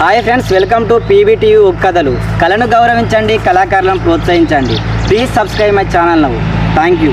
Hi friends welcome to PBTV కథలు కళను గౌరవించండి కళాకారులను ప్రోత్సహించండి. ప్లీజ్ సబ్స్క్రైబ్ మై ఛానల్ నవ్వు. Thank you.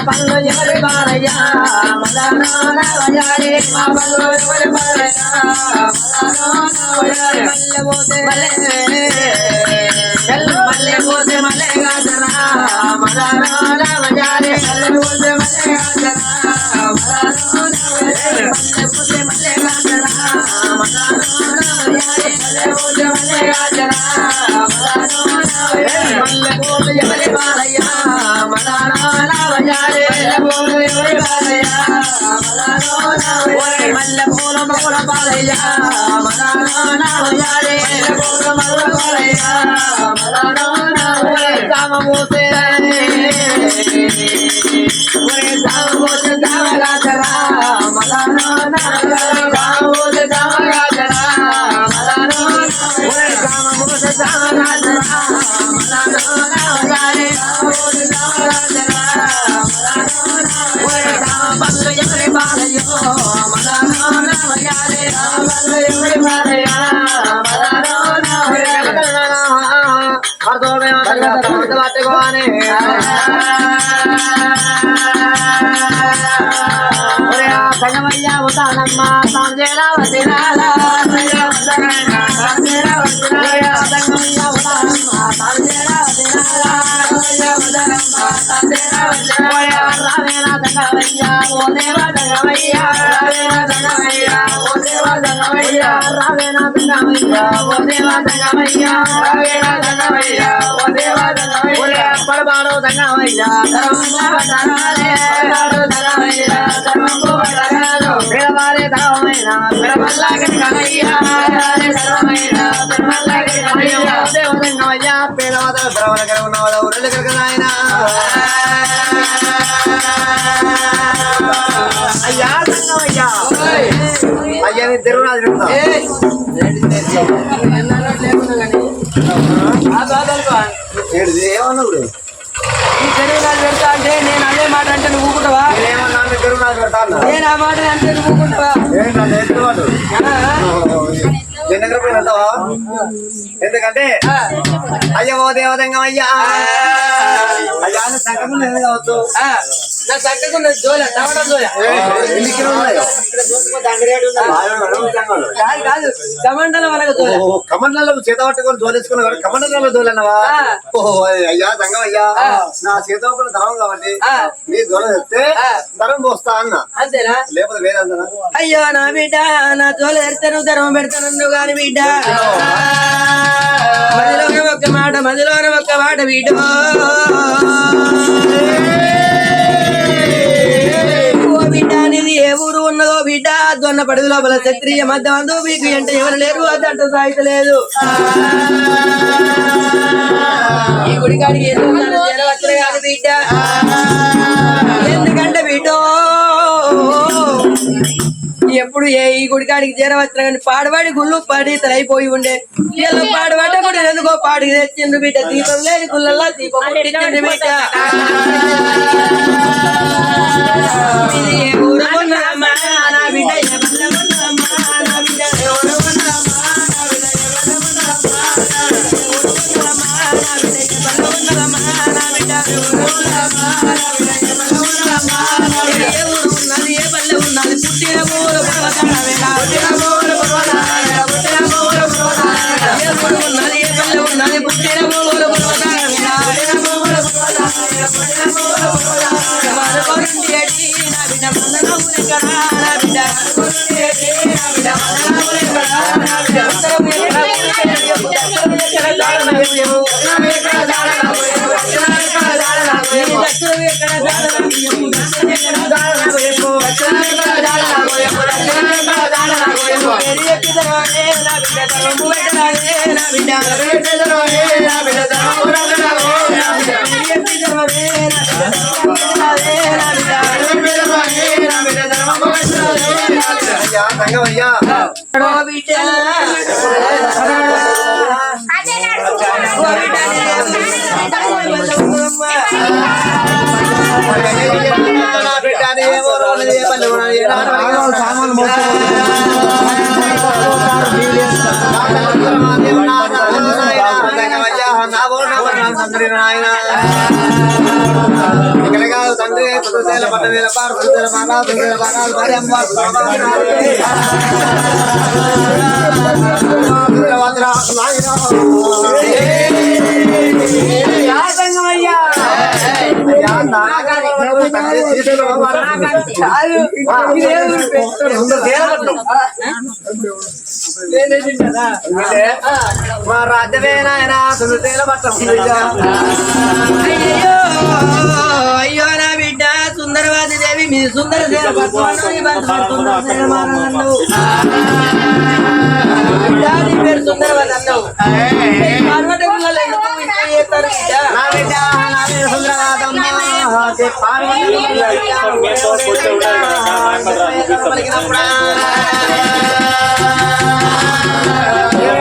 మదనారావయారే ఎవరి బాలయ్య మా పల్లు ఎవరి పోతే మదనారావయారే మల్లె పూల మగుల బాలయ్య మదనారావయారే మల్లె పూల మగుల బాలయ్య మదనారావయారే కామమూతే ఒరే సామమూతే దామగాచరా మదనారావయారే కామమూతే దామగాచరా మదనారావయారే ఒరే కామమూతే దామగాచరా మదనారావయారే పట్టుకోని సంగమయ్య ఉదానమ్మ సంజయరా వదినాల సంగమయ్య ఉదానమ్మ సంజయరా రావేనా సంగమయ్య ఓ దేవ సంగమయ్య రావేనా సంగమయ్య ఓ దేవ సంగమయ్య రావేనా సంగమయ్య ఓ దేవ ఓ పడబాడు పడబాడు పిడమల్లాగని కనయ్య ఏమన్నాడు ఈ చెరువు నాది పెడతా అంటే నేను అదే మాట అంటే నువ్వు ఊకుంటావా ఏమన్నా తిరునాడు పెడతా అన్నా నేను ఆ మాట అంటే నువ్వు ఊకుంటావా ఎందుకంటే అయ్యో దేవదంగం అయ్యా అయ్యా లేదు కావచ్చు ఆ, నా చక్కకున్న జోల టమాటా జోల. ఎన్ని కాదు కాదు టమాటాల వరకు జోల. చేత పట్టుకొని జోలేసుకున్నా కమండలలో జోలన్నవా. ఓహో అయ్యా సంగం అయ్యా. నా చేత పట్టుకున్న ధరం కాబట్టి. నీ జోల చెప్తే. ధరం పోస్తా అన్న. అంతేనా? లేకపోతే వేరే అందనా అయ్యో నా బిడ్డ నా జోల ఎడతాను ధర్మం పెడతాను కాని బిడ్డ. మదిలోనే ఒక్క మాట మదిలోనే ఒక్క మాట బిడ్డ. ఏ ఊరు ఉన్నదో బిడ్డ దొన్న పడుగు లోపల క్షత్రియ మధ్య మందు మీకు ఎంట ఎవరు లేరు అదంట సాయితలేదు ఈ గుడికాడికి చేరవచ్చులే కాదు బిడ్డ? ఎందుకంటే బిడ్డ ఎప్పుడు ఏ ఈ గుడికాడికి చేరవచ్చిన కానీ పాడవాడి గుళ్ళు పడి అయిపోయి ఉండే. ఇలా పాడబడ్డ కూడా ఎందుకో పాడికి తెచ్చిండు బిడ్డ? దీపం లేదు గుళ్ళల్లో దీపం బిడ్డ. la mala సామాన్ నా బిడ్డ ఓ ఇక్కడ కాదు తండ్రి పుట్టుసేల పట్టవేల పారు పుట్టుసేల పారా పుట్టుసేల పారాలు భార్య అమ్మ మా రాజ్యమే నాయన సుందర పట్టం అయ్యో అయ్యో నా బిడ్డ సుందరవాది దేవి మీ సుందర పేరు సుందరవాది అన్నావు పార్వతి బిడ్డ?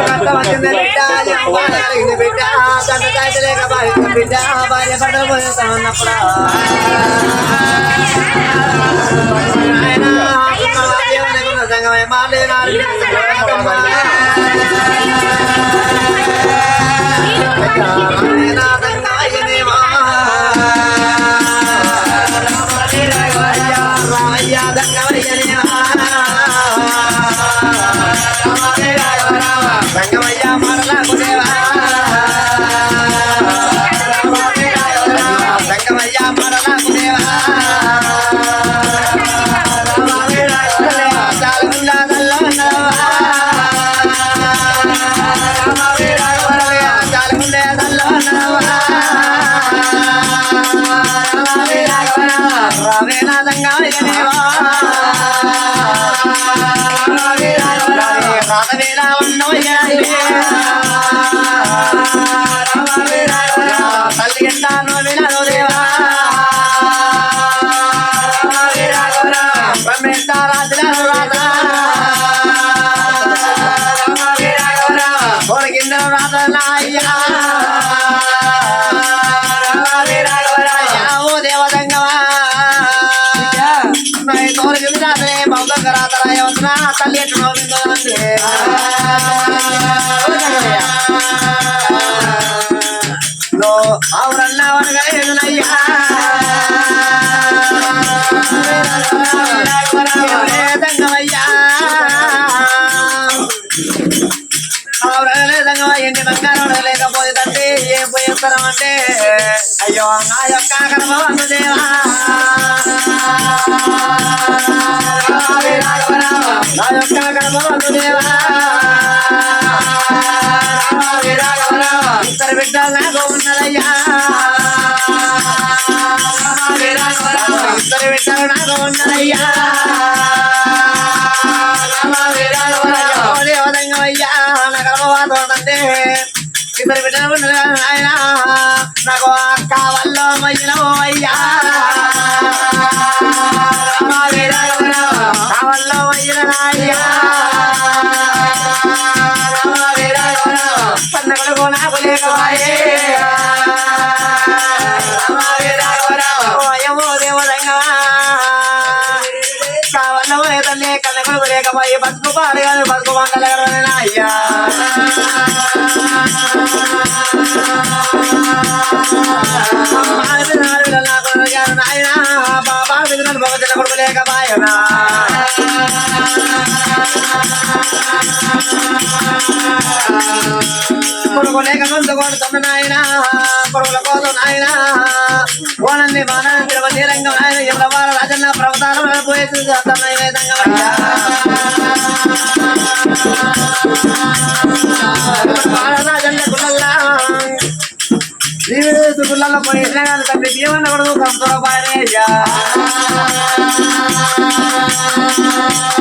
నా బిడ్డ నా బిడ్డ సుందరనాథమ్మ పార్వతి పలికినప్పుడా బిడ్డ తండ్రి కాయత లేక భార్య బిడ్డ భార్య పడబోతున్నప్పుడా ఆయన దేవుని సంగమే మాలే సంగమయ్య రావే నా తల్లి ఎంటాను వినదు దేవా బ్రహ్మేంద్ర ఓ దేవదంగమా రాత్రే బౌద్ధ రాతరాయ తల్లి ఎట్టు నవ్విందో దంగమయ్యా బంగారం అంటే అయ్యో నా యొక్క కర్మవంతు దేవా ఇద్దరు బిడ్డలు నాకు ఉన్నదయ్యా ఇద్దరు బిడ్డలు నాకు ఉన్నదయ్యా దేవదంగమయ్యా నా కర్మవాదం ఇద్దరు బిడ్డలు ఆయన నాకు అయ్యా కావల్లో మయ్యన బతుకు పాడు కాదు బతుకు మంగళకరమైన అయ్యా నాయన బాబా విధులను భగతిన కొడుకు లేకపాయనా కొడుకు కోసం కొడుతున్న నాయన కొడుకుల కోసం నాయన. ఓనంది మానవ తిరుపతి రంగం నాయన. ఎవరవార రాజన్న ప్రవతారం పోయి రాజన్న గుళ్ళల్లా. జీవిత గుళ్ళల్లో పోయినా కానీ తండ్రి ఏమన్నా కొడుకు కంపర పాయనయ్యా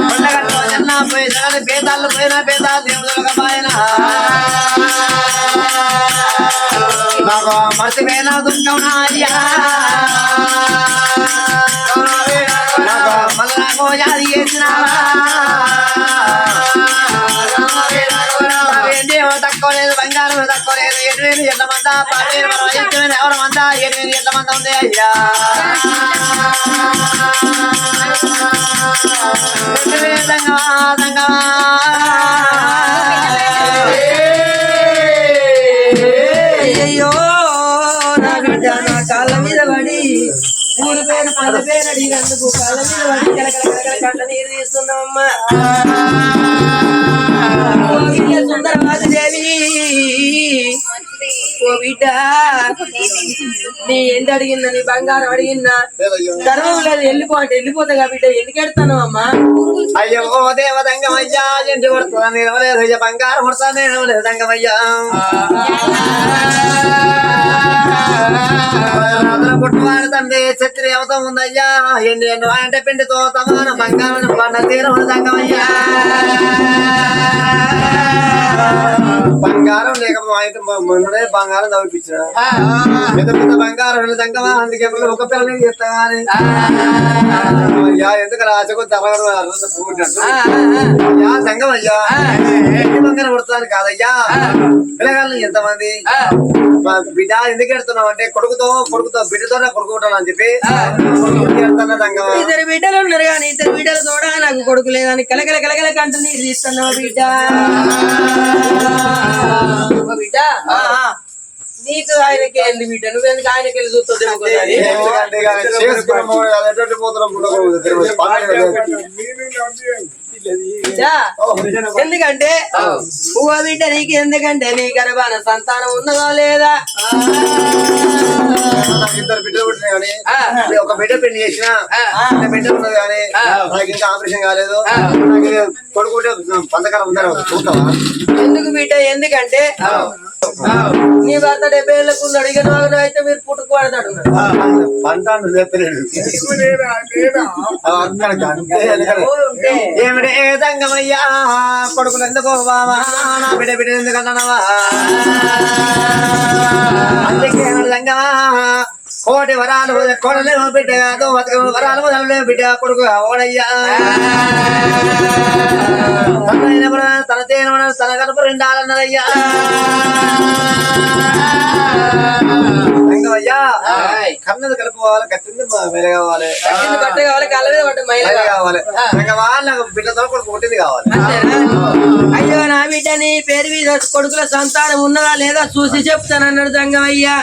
కొండగట్టు పోయి పేదాలు పోయిన పేద దేవుడుగా పాయన. నాకు మర్చిపోయిన దుఃఖం అయ్యా నాకు మళ్ళీ నాకు చేసినావా నాకేందేమో బంగారం తక్కువ లేదు ఎట్ల మంద పదివేలు మనం ఇష్టమైన ఎవరి మంద ఎట్ల మంద ఉంది అయ్యా పేరు పద పేరు అడిగినందుకు కాళ్ళ మీద పడి కలకల కలకల కళ్ళ నీరు తీస్తున్నామమ్మా ఓ బిడ్డ ఓ నీ ఎందు అడిగిందా నీ బంగారం అడిగిందా? గర్వం లేదు వెళ్ళిపో అంటే వెళ్ళిపోతా బిడ్డ ఎందుకు ఎడతాను అమ్మా? అయ్యో ఓ దేవ దంగమయ్యా ఎంటి కొడుతుందా నేను లేదు అయ్యా బంగారం కొడతా నేను లేదు దంగమయ్యా. అవతం ఉందయ్యా ఎన్ని ఎన్ని అంటే పిండితో తమాన బంగారం పండ తీరం దంగమయ్యా బంగారం లేకపోతే మొన్ననే బంగారం చదివించిన పెద్ద పెద్ద బంగారం దంగమా అందుకే ఒక పిల్లని చేస్తా కానీ అయ్యా ఎందుకు రాజకు తరగడం అయ్యా సంఘం అయ్యా ఎన్ని బంగారం కొడతాను కాదయ్యా. పిల్లగాళ్ళు ఎంతమంది? మా బిడ్డ ఎందుకు ఎడుతున్నావు అంటే కొడుకుతో కొడుకుతో బిడ్డతోనే కొడుకుంటాను అని చెప్పి. ఇద్దరు బిడ్డలు ఉన్నారు కానీ ఇద్దరు బిడ్డలు తోడా నాకు కొడుకు లేదని కలకల కలకల కంట నీరు తీస్తున్నావు బిడ్డ. బిడ్డ? నీకు ఆయనకి వెళ్ళి బిడ్డ? నువ్వెందుకు ఆయనకి వెళ్ళి ఒకసారి? ఎందుకంటే పువ్వ బిడ్డ నీకు ఎందుకంటే నీ గర్భాన సంతానం ఉన్నదో లేదా? ఇద్దరు బిడ్డలు పుట్టినాయి కానీ ఒక బిడ్డ పెళ్ళి చేసిన బిడ్డ ఉన్నది కానీ నాకు ఇంకా ఆపరేషన్ కాలేదు. ఆ. నాకు ఇక కొడుకుంటే పంతకాలం ఉందని చూస్తావా? ఎందుకు బిడ్డ? ఎందుకంటే నీ భర్త డెబ్బై ఏళ్ళకు ఉన్నాడు ఇక నువ్వు అయితే మీరు పుట్టుకోడతాడు పంట చెప్పలేడు అక్కడ అంతే ఎందుకని దంగమయ్యా కొడుకులు ఎందుకు బావా? నా బిడ బిడ్డ ఎందుకు అన్నవా? అందుకే దంగమా కోటి వరాలు కోడలేమో బిడ్డ కాదు బతుకమ్మ వరాలు మొదలలేమో బిడ్డ కొడుకు అవడయ్యా తన తేనె తన కలుపు రెండాలన్నదయ్యా. కలుపుకోవాలి కట్టింది మెల కావాలి. బట్ట కావాలి కాళ్ళ మీద పడ్డ మైల కావాలి. నాకు బిడ్డతో కొడుకు పుట్టింది కావాలి? అయ్యో నా బిడ్డ నీ పేరు మీద కొడుకుల సంతానం ఉన్నదా లేదా చూసి చెప్తానన్నాడు జంగమయ్యా